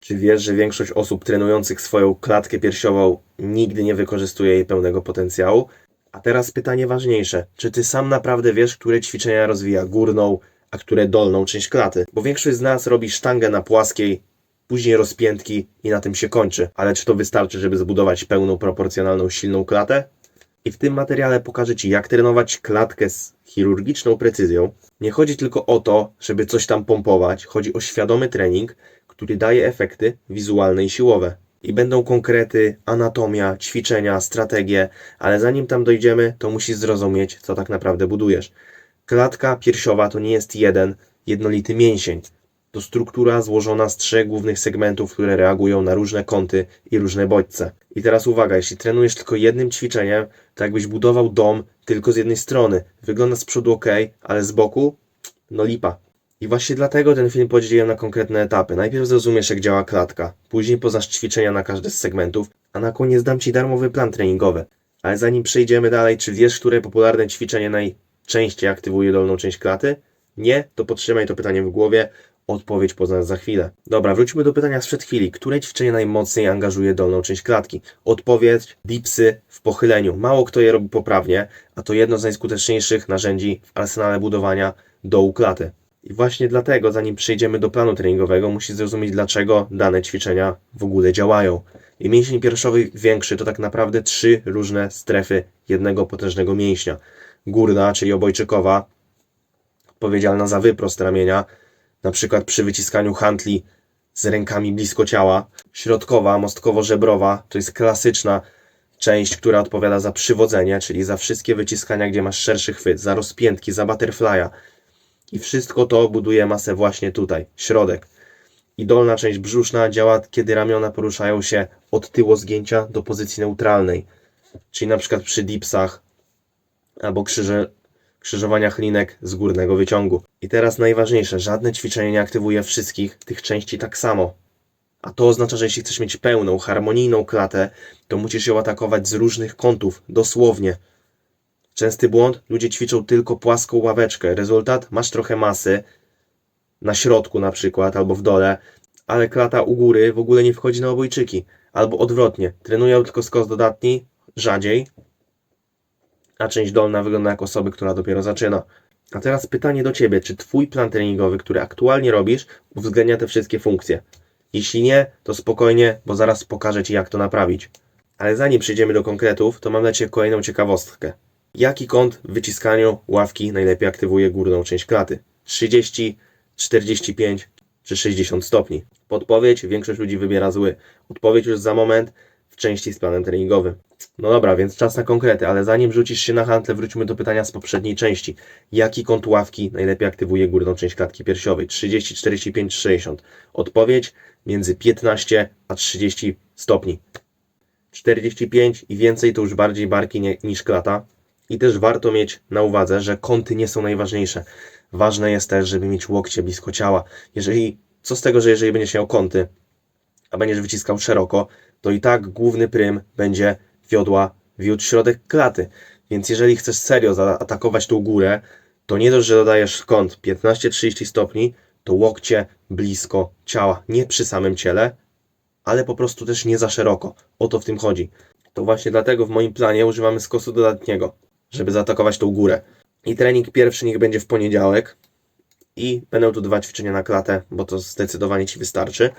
Czy wiesz, że większość osób trenujących swoją klatkę piersiową nigdy nie wykorzystuje jej pełnego potencjału? A teraz pytanie ważniejsze. Czy ty sam naprawdę wiesz, które ćwiczenia rozwija górną, a które dolną część klaty? Bo większość z nas robi sztangę na płaskiej, później rozpiętki i na tym się kończy. Ale czy to wystarczy, żeby zbudować pełną, proporcjonalną, silną klatę? I w tym materiale pokażę Ci, jak trenować klatkę z chirurgiczną precyzją. Nie chodzi tylko o to, żeby coś tam pompować, chodzi o świadomy trening, który daje efekty wizualne i siłowe. I będą konkrety, anatomia, ćwiczenia, strategie, ale zanim tam dojdziemy, to musisz zrozumieć, co tak naprawdę budujesz. Klatka piersiowa to nie jest jeden, jednolity mięsień. To struktura złożona z trzech głównych segmentów, które reagują na różne kąty i różne bodźce. I teraz uwaga, jeśli trenujesz tylko jednym ćwiczeniem, to jakbyś budował dom tylko z jednej strony. Wygląda z przodu ok, ale z boku, no lipa. I właśnie dlatego ten film podzieliłem na konkretne etapy. Najpierw zrozumiesz, jak działa klatka, później poznasz ćwiczenia na każdy z segmentów, a na koniec dam Ci darmowy plan treningowy. Ale zanim przejdziemy dalej, czy wiesz, które popularne ćwiczenie najczęściej aktywuje dolną część klaty? Nie? To podtrzymaj to pytanie w głowie. Odpowiedź poznasz za chwilę. Dobra, wróćmy do pytania sprzed chwili. Które ćwiczenie najmocniej angażuje dolną część klatki? Odpowiedź: dipsy w pochyleniu. Mało kto je robi poprawnie, a to jedno z najskuteczniejszych narzędzi w arsenale budowania dołu klaty. I właśnie dlatego, zanim przejdziemy do planu treningowego, musisz zrozumieć, dlaczego dane ćwiczenia w ogóle działają. I mięsień piersiowy większy to tak naprawdę trzy różne strefy jednego potężnego mięśnia. Górna, czyli obojczykowa, odpowiedzialna za wyprost ramienia, na przykład przy wyciskaniu hantli z rękami blisko ciała. Środkowa, mostkowo-żebrowa, to jest klasyczna część, która odpowiada za przywodzenie, czyli za wszystkie wyciskania, gdzie masz szerszy chwyt, za rozpiętki, za butterfly'a. I wszystko to buduje masę właśnie tutaj, środek. I dolna część brzuszna działa, kiedy ramiona poruszają się od tyłu zgięcia do pozycji neutralnej. Czyli na przykład przy dipsach albo krzyże, krzyżowaniach linek z górnego wyciągu. I teraz najważniejsze, żadne ćwiczenie nie aktywuje wszystkich tych części tak samo. A to oznacza, że jeśli chcesz mieć pełną, harmonijną klatę, to musisz ją atakować z różnych kątów, dosłownie. Częsty błąd, ludzie ćwiczą tylko płaską ławeczkę. Rezultat, masz trochę masy, na środku na przykład, albo w dole, ale klata u góry w ogóle nie wchodzi na obojczyki. Albo odwrotnie, trenują tylko skos dodatni, rzadziej, a część dolna wygląda jak osoby, która dopiero zaczyna. A teraz pytanie do Ciebie, czy Twój plan treningowy, który aktualnie robisz, uwzględnia te wszystkie funkcje? Jeśli nie, to spokojnie, bo zaraz pokażę Ci, jak to naprawić. Ale zanim przejdziemy do konkretów, to mam dla Ciebie kolejną ciekawostkę. Jaki kąt w wyciskaniu ławki najlepiej aktywuje górną część klaty? 30, 45 czy 60 stopni? Podpowiedź, większość ludzi wybiera zły. Odpowiedź już za moment w części z planem treningowym. No dobra, więc czas na konkrety, ale zanim rzucisz się na hantle, wróćmy do pytania z poprzedniej części. Jaki kąt ławki najlepiej aktywuje górną część klatki piersiowej? 30, 45 czy 60? Odpowiedź między 15 a 30 stopni. 45 i więcej to już bardziej barki niż klata. I też warto mieć na uwadze, że kąty nie są najważniejsze. Ważne jest też, żeby mieć łokcie blisko ciała. Jeżeli, co z tego, że jeżeli będziesz miał kąty, a będziesz wyciskał szeroko, to i tak główny prym będzie wiodła wiódł środek klaty. Więc jeżeli chcesz serio zaatakować tą górę, to nie dość, że dodajesz kąt 15-30 stopni, to łokcie blisko ciała. Nie przy samym ciele, ale po prostu też nie za szeroko. O to w tym chodzi. To właśnie dlatego w moim planie używamy skosu dodatniego, żeby zaatakować tą górę. I trening pierwszy niech będzie w poniedziałek. I będą tu dwa ćwiczenia na klatę, bo to zdecydowanie Ci wystarczy.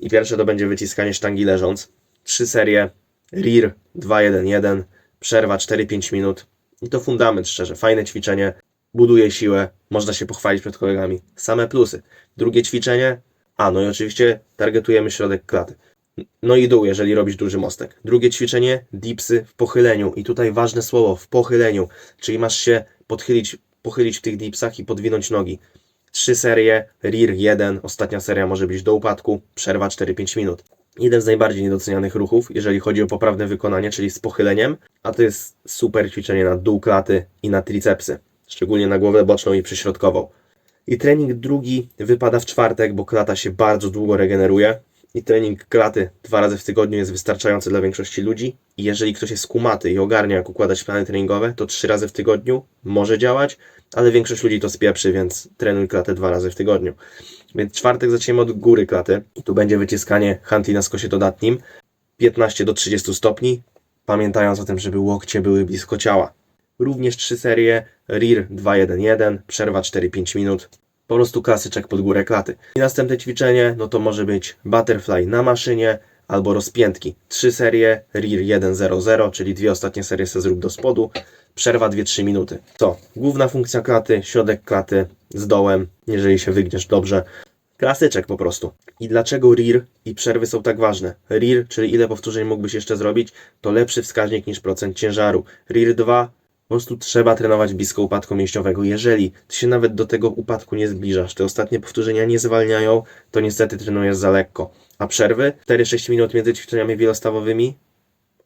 I pierwsze to będzie wyciskanie sztangi leżąc. Trzy serie RIR 2-1-1, przerwa 4-5 minut. I to fundament, szczerze. Fajne ćwiczenie, buduje siłę, można się pochwalić przed kolegami. Same plusy. Drugie ćwiczenie, a no i oczywiście targetujemy środek klaty. No i dół, jeżeli robisz duży mostek. Drugie ćwiczenie, dipsy w pochyleniu. I tutaj ważne słowo, w pochyleniu. Czyli masz się podchylić, pochylić w tych dipsach i podwinąć nogi. Trzy serie, RIR 1, ostatnia seria może być do upadku, przerwa 4-5 minut. Jeden z najbardziej niedocenianych ruchów, jeżeli chodzi o poprawne wykonanie, czyli z pochyleniem, a to jest super ćwiczenie na dół klaty i na tricepsy, szczególnie na głowę boczną i przyśrodkową. I trening drugi wypada w czwartek, bo klata się bardzo długo regeneruje I trening klaty dwa razy w tygodniu jest wystarczający dla większości ludzi. I jeżeli ktoś jest kumaty i ogarnia, jak układać plany treningowe, to trzy razy w tygodniu może działać, ale większość ludzi to spieprzy, więc trenuj klatę dwa razy w tygodniu. Więc czwartek zaczniemy od góry klaty. Tu będzie wyciskanie hantli na skosie dodatnim. 15 do 30 stopni, pamiętając o tym, żeby łokcie były blisko ciała. Również trzy serie RIR 2-1-1, przerwa 4-5 minut. Po prostu klasyczek pod górę klaty. I następne ćwiczenie, no to może być butterfly na maszynie albo rozpiętki. Trzy serie RIR 1-0-0, czyli dwie ostatnie serie se zrób do spodu. Przerwa 2-3 minuty. Co? Główna funkcja klaty, środek klaty z dołem, jeżeli się wygniesz dobrze. Klasyczek po prostu. I dlaczego RIR i przerwy są tak ważne? RIR, czyli ile powtórzeń mógłbyś jeszcze zrobić, to lepszy wskaźnik niż procent ciężaru. RIR 2 po prostu trzeba trenować blisko upadku mięśniowego. Jeżeli ty się nawet do tego upadku nie zbliżasz, te ostatnie powtórzenia nie zwalniają, to niestety trenujesz za lekko. A przerwy 4-6 minut między ćwiczeniami wielostawowymi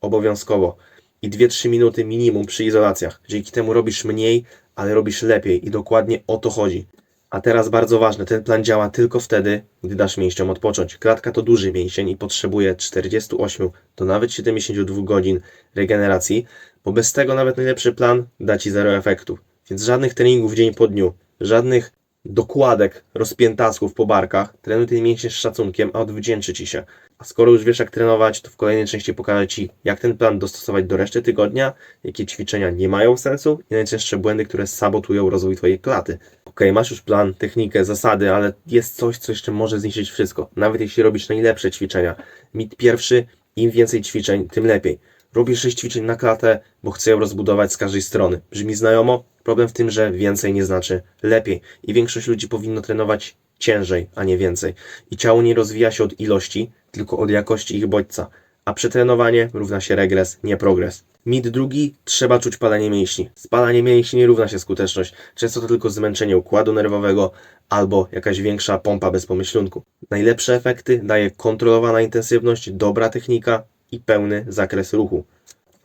obowiązkowo i 2-3 minuty minimum przy izolacjach. Dzięki temu robisz mniej, ale robisz lepiej i dokładnie o to chodzi. A teraz bardzo ważne, ten plan działa tylko wtedy, gdy dasz mięśniom odpocząć. Klatka to duży mięsień i potrzebuje 48 do nawet 72 godzin regeneracji, bo bez tego nawet najlepszy plan da Ci zero efektów. Więc żadnych treningów dzień po dniu, żadnych dokładek, rozpiętasków po barkach. Trenuj ten mięsień z szacunkiem, a odwdzięczy Ci się. A skoro już wiesz jak trenować, to w kolejnej części pokażę Ci, jak ten plan dostosować do reszty tygodnia, jakie ćwiczenia nie mają sensu i najczęstsze błędy, które sabotują rozwój Twojej klaty. Ok, masz już plan, technikę, zasady, ale jest coś, co jeszcze może zniszczyć wszystko. Nawet jeśli robisz najlepsze ćwiczenia. Mit pierwszy, im więcej ćwiczeń, tym lepiej. Robisz 6 ćwiczeń na klatę, bo chcę ją rozbudować z każdej strony. Brzmi znajomo? Problem w tym, że więcej nie znaczy lepiej. I większość ludzi powinno trenować ciężej, a nie więcej. I ciało nie rozwija się od ilości, tylko od jakości ich bodźca. A przetrenowanie równa się regres, nie progres. Mit drugi, trzeba czuć palenie mięśni. Spalanie mięśni nie równa się skuteczność. Często to tylko zmęczenie układu nerwowego albo jakaś większa pompa bez pomyślunku. Najlepsze efekty daje kontrolowana intensywność, dobra technika i pełny zakres ruchu.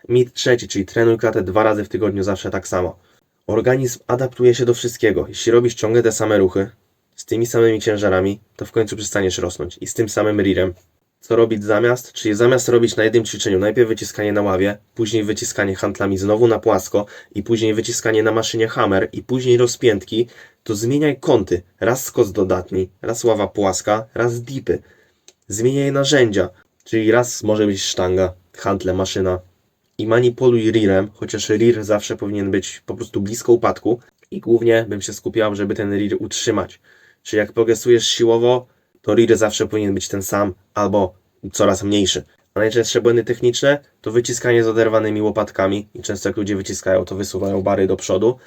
Mit trzeci, czyli trenuj klatę dwa razy w tygodniu zawsze tak samo. Organizm adaptuje się do wszystkiego. Jeśli robisz ciągle te same ruchy, z tymi samymi ciężarami, to w końcu przestaniesz rosnąć. I z tym samym rirem. Co robić zamiast? Czyli zamiast robić na jednym ćwiczeniu najpierw wyciskanie na ławie, później wyciskanie handlami znowu na płasko i później wyciskanie na maszynie hammer i później rozpiętki, to zmieniaj kąty. Raz skos dodatni, raz ława płaska, raz dipy. Zmieniaj narzędzia, czyli raz może być sztanga, handle, maszyna, i manipuluj rearem, chociaż rear zawsze powinien być po prostu blisko upadku i głównie bym się skupiał, żeby ten rear utrzymać. Czyli jak progresujesz siłowo, to zawsze powinien być ten sam albo coraz mniejszy. A najczęstsze błędy techniczne to wyciskanie z oderwanymi łopatkami i często jak ludzie wyciskają, to wysuwają bary do przodu.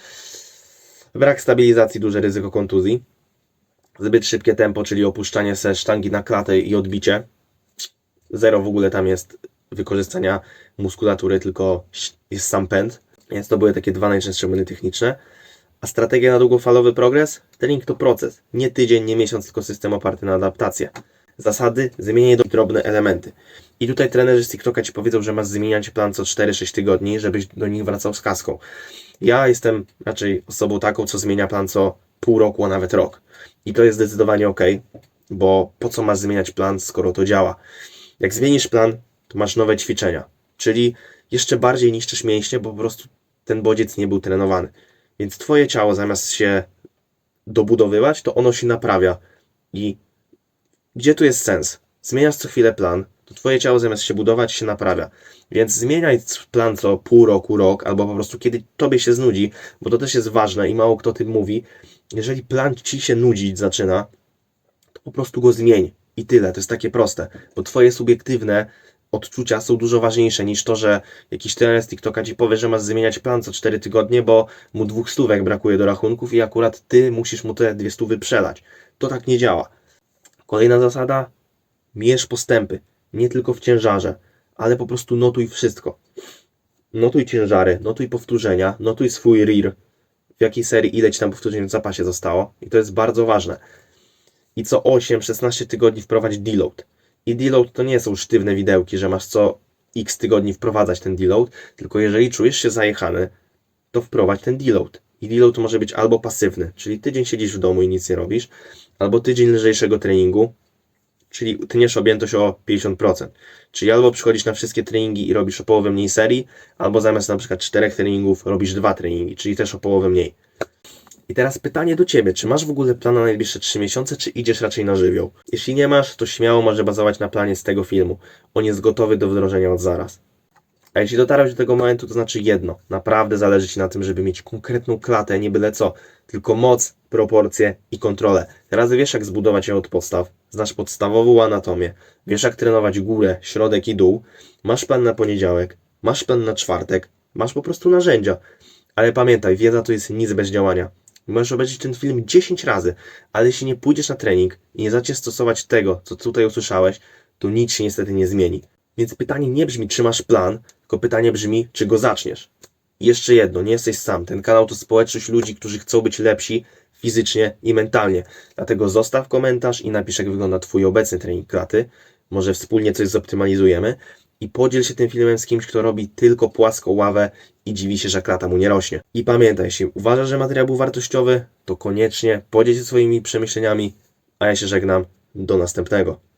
Brak stabilizacji, duże ryzyko kontuzji. Zbyt szybkie tempo, czyli opuszczanie se sztangi na klatę i odbicie. Zero w ogóle tam jest wykorzystania muskulatury, tylko jest sam pęd. Więc to były takie dwa najczęstsze błędy techniczne. A strategia na długofalowy progres? Trening to proces. Nie tydzień, nie miesiąc, tylko system oparty na adaptację. Zasady, zmieniaj drobne elementy. I tutaj trenerzy z TikToka Ci powiedzą, że masz zmieniać plan co 4-6 tygodni, żebyś do nich wracał z kaską. Ja jestem raczej osobą taką, co zmienia plan co pół roku, a nawet rok. I to jest zdecydowanie ok, bo po co masz zmieniać plan, skoro to działa? Jak zmienisz plan, to masz nowe ćwiczenia, czyli jeszcze bardziej niszczysz mięśnie, bo po prostu ten bodziec nie był trenowany. Więc Twoje ciało zamiast się dobudowywać, to ono się naprawia. I gdzie tu jest sens? Zmieniasz co chwilę plan, to Twoje ciało zamiast się budować, się naprawia. Więc zmieniaj plan co pół roku, rok, albo po prostu kiedy Tobie się znudzi, bo to też jest ważne i mało kto tym mówi. Jeżeli plan Ci się nudzić zaczyna, to po prostu go zmień. I tyle. To jest takie proste. Bo Twoje subiektywne odczucia są dużo ważniejsze niż to, że jakiś trener z TikToka ci powie, że masz zmieniać plan co 4 tygodnie, bo mu dwóch stówek brakuje do rachunków i akurat ty musisz mu te dwie stówy przelać. To tak nie działa. Kolejna zasada: mierz postępy. Nie tylko w ciężarze, ale po prostu notuj wszystko. Notuj ciężary, notuj powtórzenia, notuj swój RIR, w jakiej serii ile ci tam powtórzeń w zapasie zostało. I to jest bardzo ważne. I co 8-16 tygodni wprowadź deload. I deload to nie są sztywne widełki, że masz co x tygodni wprowadzać ten deload, tylko jeżeli czujesz się zajechany, to wprowadź ten deload. I deload może być albo pasywny, czyli tydzień siedzisz w domu i nic nie robisz, albo tydzień lżejszego treningu czyli tniesz objętość o 50%. Czyli albo przychodzisz na wszystkie treningi i robisz o połowę mniej serii, albo zamiast na przykład czterech treningów robisz dwa treningi, czyli też o połowę mniej. I teraz pytanie do Ciebie, czy masz w ogóle plan na najbliższe 3 miesiące, czy idziesz raczej na żywioł? Jeśli nie masz, to śmiało może bazować na planie z tego filmu. On jest gotowy do wdrożenia od zaraz. A jeśli dotarłeś do tego momentu, to znaczy jedno. Naprawdę zależy Ci na tym, żeby mieć konkretną klatę, nie byle co, tylko moc, proporcje i kontrolę. Teraz wiesz, jak zbudować ją od podstaw, znasz podstawową anatomię, wiesz, jak trenować górę, środek i dół, masz plan na poniedziałek, masz plan na czwartek, masz po prostu narzędzia. Ale pamiętaj, wiedza to jest nic bez działania. Możesz obejrzeć ten film 10 razy, ale jeśli nie pójdziesz na trening i nie zaczniesz stosować tego, co tutaj usłyszałeś, to nic się niestety nie zmieni. Więc pytanie nie brzmi, czy masz plan, tylko pytanie brzmi, czy go zaczniesz. I jeszcze jedno, nie jesteś sam. Ten kanał to społeczność ludzi, którzy chcą być lepsi fizycznie i mentalnie. Dlatego zostaw komentarz i napisz, jak wygląda Twój obecny trening klaty. Może wspólnie coś zoptymalizujemy. I podziel się tym filmem z kimś, kto robi tylko płaską ławę i dziwi się, że klata mu nie rośnie. I pamiętaj, jeśli uważasz, że materiał był wartościowy, to koniecznie podziel się swoimi przemyśleniami, a ja się żegnam. Do następnego.